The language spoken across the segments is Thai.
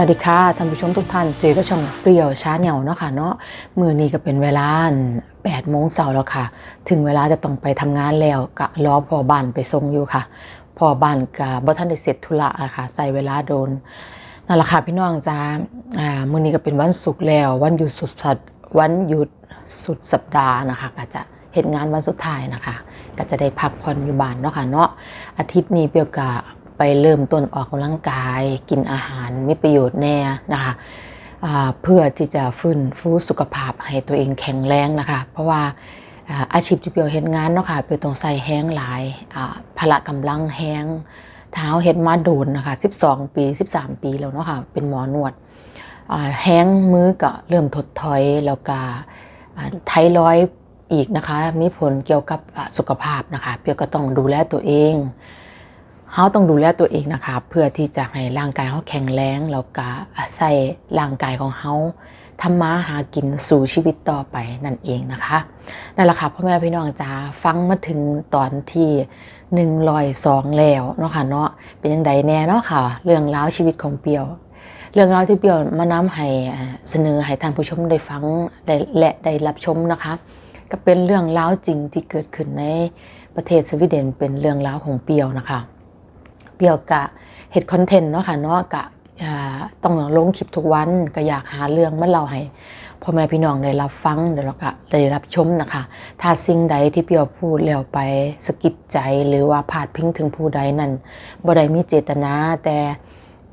วัสดีค่ะท่านผู้ชมทุกท่านเจอก็ช่องเปรี้ยวช้าเหนียวเนาะค่ะเนาะมือนี้ก็เป็นเวลา8โมงเช้าแล้วค่ะ ถึงเวลาจะต้องไปทำงานแล้วก็รอพอบ้านไปส่งอยู่ค่ะ พอบ้านก็บ่ทันได้เสร็จธุระอะค่ะ ใส่เวลาโดนนั่นแหละค่ะพี่น้องจ้าอ่ามื้อนี้ก็เป็นวันศุกร์แล้ว วันหยุดสุดสัปวันหยุดสุดสัปดาห์นะคะก็จะเฮ็ดงานวันสุดท้ายนะคะ ก็จะได้พักผ่อนอยู่บ้านเนาะค่ะเนาะอาทิตย์นี้เปียวกะ ไปเริ่มต้นออกกำลังกาย กินอาหารมีประโยชน์แน่นะคะเพื่อที่จะฟื้นฟูสุขภาพให้ตัวเองแข็งแรงนะคะ เพราะว่าอาชีพที่เปียวเฮ็ดงานเนาะค่ะเปียวต้องใส่แห้งหลายพละกำลังแห้งเท้าเฮ็ดมาโดนนะคะ 12 ปี 13 ปีแล้วเนาะค่ะเป็นหมอนวดแห้งมือก็เริ่มถดถอยแล้วก็อ่าไทรอยอีกนะคะ มีผลเกี่ยวกับสุขภาพนะคะ เปียวก็ต้องดูแลตัวเอง เขาต้องดูแลตัวเองนะคะเพื่อที่จะให้ร่างกายเขาแข็งแรงแล้วก็อาศัยร่างกายของเขาทำมาหากินสู่ชีวิตต่อไปนั่นเองนะคะนั่นแหละค่ะพ่อแม่พี่น้องจ้าฟังมาถึงตอนที่หนึ่งรอยสองแล้วเนาะค่ะเนาะเป็นยังไงแน่เนาะค่ะ เรื่องราวชีวิตของเปียว เรื่องราวที่เปียวมานำให้เสนอให้ท่านผู้ชมได้ฟังได้และได้รับชมนะคะ ก็เป็นเรื่องราวจริงที่เกิดขึ้นในประเทศสวีเดนเป็นเรื่องราวของเปียวนะคะ เปียวกะเฮ็ดคอนเทนต์เนาะค่ะเนาะกะต้องลงคลิปทุกวันก็อยากหาเรื่องมาเล่าให้พ่อแม่พี่น้องได้รับฟังเดี๋ยวเราก็ได้รับชมนะคะ ถ้าสิ่งใดที่เปียวพูดแล้วไปสะกิดใจหรือว่าพาดพิงถึงผู้ใดนั้นบ่ได้มีเจตนาแต่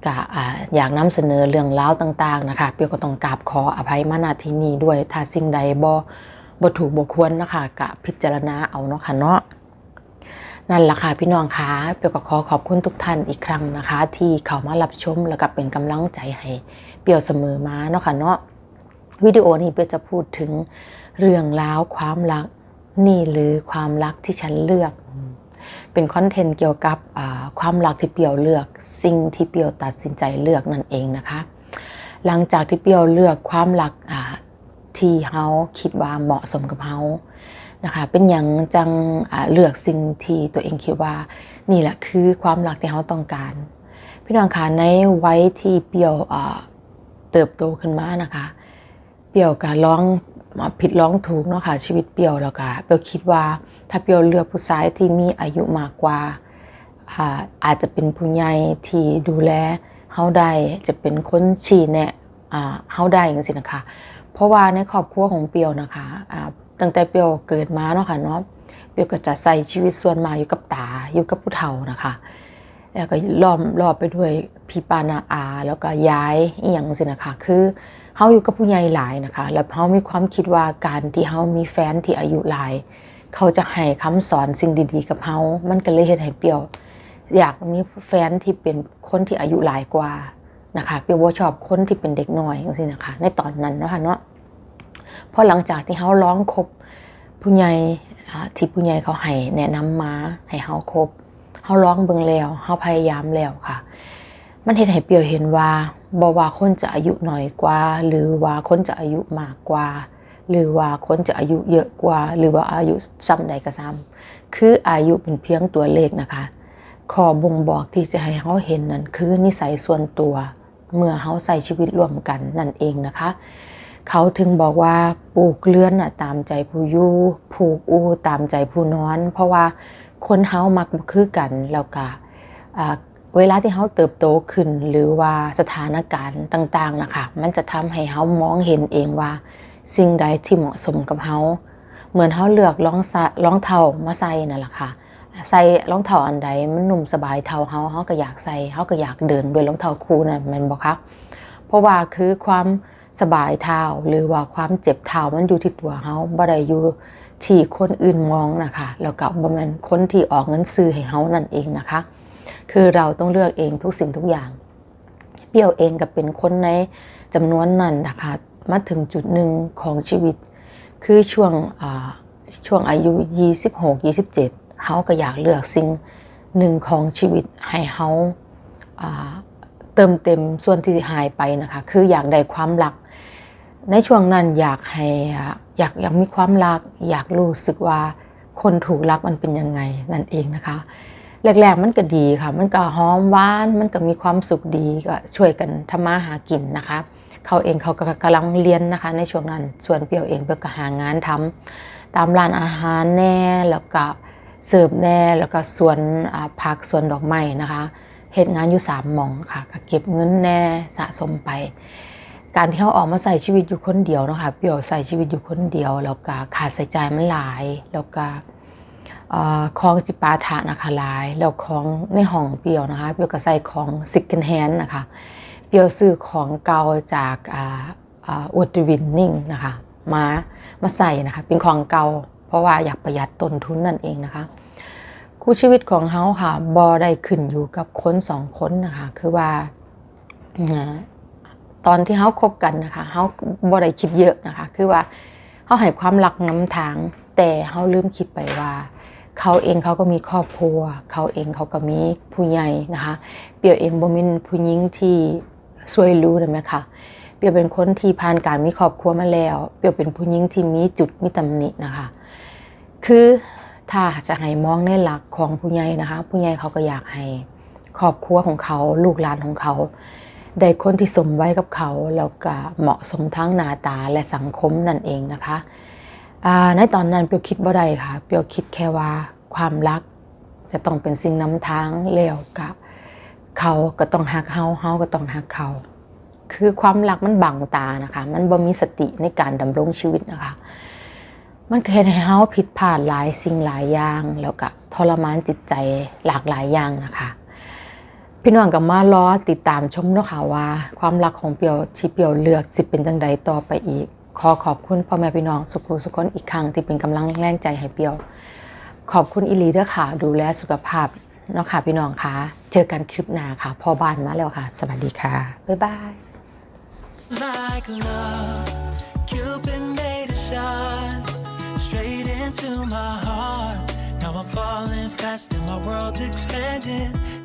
ก็อ่าอยากนำเสนอเรื่องราวต่าง ๆนะคะ เปียวก็ต้องกราบขออภัยมาณที่นี้ด้วย ถ้าสิ่งใดบ่บ่ถูกบ่ควรนะคะก็พิจารณาเอาเนาะค่ะเนาะ นั่นแหละค่ะพี่น้องคะเปียวก็ขอขอบคุณทุกท่านอีกครั้งนะคะ ที่เข้ามารับชมแล้วก็เป็นกำลังใจให้เปียวเสมอมาเนาะค่ะเนาะวิดีโอนี้เปียวจะพูดถึงเรื่องราวความรักนี่หรือความรักที่ฉันเลือก เป็นคอนเทนต์เกี่ยวกับความรักที่เปียวเลือก สิ่งที่เปียวตัดสินใจเลือกนั่นเองนะคะ หลังจากที่เปียวเลือกความรักที่เฮาคิดว่าเหมาะสมกับเฮา นะคะเป็นอย่างจังเลือกสิ่งที่ตัวเองคิดว่า นี่แหละคือความรักที่เขาต้องการ พี่น้องคะในวัยที่เปียวเติบโตขึ้นมานะคะเปียวก็ร้องมาผิดร้องถูกเนาะค่ะชีวิตเปียวแล้วก็เปียวคิดว่าถ้าเปียวเลือกผู้ชายที่มีอายุมากกว่าอาอาจจะเป็นผู้ใหญ่ที่ดูแลเฮาได้จะเป็นคนชี้แนะเฮาได้อย่างนี้นะคะ เพราะว่าในครอบครัวของเปียวนะคะ ตั้งแต่เปียวเกิดมาเนาะค่ะเนาะเปียวก็จะใส่ชีวิตส่วนมากอยู่กับตาอยู่กับผู้เฒ่านะคะ แล้วก็ล้อมรอบไปด้วยพี่ปานาอา แล้วก็ย้ายอีหยังสินะคะ คือเฮาอยู่กับผู้ใหญ่หลายนะคะ แล้วเฮามีความคิดว่าการที่เฮามีแฟนที่อายุหลาย เขาจะให้คำสอนสิ่งดีๆ กับเฮามันก็เลยเฮ็ดให้เปียว อยากมีแฟนที่เป็นคนที่อายุหลายกว่านะคะเปียวว่าชอบคนที่เป็นเด็กน้อยจังซี่นะคะ ในตอนนั้นเนาะค่ะเนาะ พอหลังจากที่เขาร้องครบผู้ใหญ่ที่ผู้ใหญ่เขาให้แนะนำมาให้เขาครบเขาร้องเบิ่งแล้วเขาพยายามแล้วค่ะ มันเห็นให้เปียวเห็นว่าบ่ว่าคนจะอายุน้อยกว่า หรือว่าคนจะอายุมากกว่า หรือว่าคนจะอายุเยอะกว่า หรือว่าอายุซ้ำใดก็ซ้ำคืออายุเป็นเพียงตัวเลขนะคะขอบ่งบอกที่จะให้เขาเห็นนั่นคือนิสัยส่วนตัว เมื่อเขาใส่ชีวิตร่วมกันนั่นเองนะคะ เขาถึงบอกว่าปลูกเลื้อนน่ะตามใจผู้ยู่ผูกอูตามใจผู้นอน เพราะว่าคนเฮามักคือกันแล้วก็เวลาที่เฮาเติบโตขึ้นหรือว่าสถานการณ์ต่าง ๆนะคะมันจะทำให้เฮามองเห็นเองว่า สิ่งใดที่เหมาะสมกับเฮาเหมือนเฮาเลือกรองรองเท้ามาใส่นั่นแหละค่ะใส่รองเท้าอันใดมันหนุ่มสบายเท้าเฮาเฮาก็อยากใส่เฮาก็อยากเดินด้วยรองเท้าคู่นั่นม่นบ่คะเพราะว่าคือความ สบายเท้าหรือว่าความเจ็บเท้ามันอยู่ที่ตัวเฮาบ่ได้อยู่ที่คนอื่นมองนะคะแล้วก็บ่แม่นคนที่ออกเงินซื้อให้เฮานั่นเองนะคะ คือเราต้องเลือกเองทุกสิ่งทุกอย่าง เปรี้ยวเองก็เป็นคนในจำนวนนั้นนะคะมาถึงจุดหนึ่งของชีวิต คือช่วงอ่าช่วงอายุ 26 27เฮาก็อยากเลือกสิ่งหนึ่งของชีวิตให้เฮาอ่าเติมเต็มส่วนที่หายไปนะคะ คืออยากได้ความรัก ในช่วงนั้นอยากให้อยากอยากมีความรัก อยากรู้สึกว่าคนถูกรักมันเป็นยังไงนั่นเองนะคะ แรกๆมันก็ดีค่ะ มันก็หอมหวาน มันก็มีความสุขดีก็ช่วยกันทำมาหากินนะคะ เขาเองเขาก็กำลังเรียนนะคะ ในช่วงนั้นส่วนเปียวเองเปียวก็หางานทำตามร้านอาหารแน่แล้วก็เสิร์ฟแน่แล้วก็สวนผักสวนดอกไม้นะคะเหตุงานอยู่สามหมองค่ะก็เก็บเงินแน่สะสมไป การที่เขาออกมาใส่ชีวิตอยู่คนเดียวนะคะเปียวใส่ชีวิตอยู่คนเดียว แล้วก็ขาดใส่ใจมันหลาย แล้วก็เอ่องจิปาถะนะคะหลาย แล้วของในห้องเปียวนะคะเปียวก็ใส่ของซิกเกนแฮนนะคะเปียวซื้อของเก่าจากอุดวินนิ่งนะคะมามาใส่นะคะเป็นของเก่า เพราะว่าอยากประหยัดต้นทุนนั่นเองนะคะคู่ชีวิตของเขาค่ะบอได้ขึ้นอยู่กับคนสองคนนะคะคือว่า ตอนที่เขาคบกันนะคะเขาบอได้คิดเยอะนะคะ คือว่าเขาให้ความรักน้ำทาง แต่เขาลืมคิดไปว่า เขาเองเขาก็มีครอบครัว เขาเองเขาก็มีผู้ใหญ่นะคะ เปียวเองบ่แเป็นผู้หญิงที่สวยรู้เลยไหมคะเปียวเป็นคนที่ผ่านการมีครอบครัวมาแล้ว เปียวเป็นผู้หญิงที่มีจุดมีตำหนินะคะ คือถ้าจะให้มองในหลักของผู้ใหญ่นะคะ ผู้ใหญ่เขาก็อยากให้ครอบครัวของเขา ลูกหลานของเขา ได้คนที่สมไว้กับเขาแล้วก็เหมาะสมทั้งหน้าตาและสังคมนั่นเองนะคะในตอนนั้นเปียวคิดบ่ได้ค่ะเปียวคิดแค่ว่าความรักจะต้องเป็นสิ่งนำทางแล้วกับเขาก็ต้องหักเฮาเฮาก็ต้องหักเขา คือความรักมันบังตานะคะ มันบ่มีสติในการดำรงชีวิตนะคะ มันเฮ็ดให้เฮาผิดพลาดหลายสิ่งหลายอย่าง แล้วก็ทรมานจิตใจหลากหลายอย่างนะคะ พี่น้องก็มารอติดตามชมเนาะค่ะว่า ความรักของเปียวที่เปียวเลือกสิเป็นจังใดต่อไปอีก ขอขอบคุณพ่อแม่พี่น้องสุขุสุขคนอีกครั้งที่เป็นกำลังแรงใจให้เปียว ขอบคุณอีหลีเด้อค่ะ ดูแลสุขภาพเนาะค่ะพี่น้องค่ะ เจอกันคลิปหน้าค่ะพ่อบ้านมาแล้วค่ะ สวัสดีค่ะ บ๊ายบาย like love. Cupid made a shot straight into my heart. Now I'm falling fast and my world's expanding.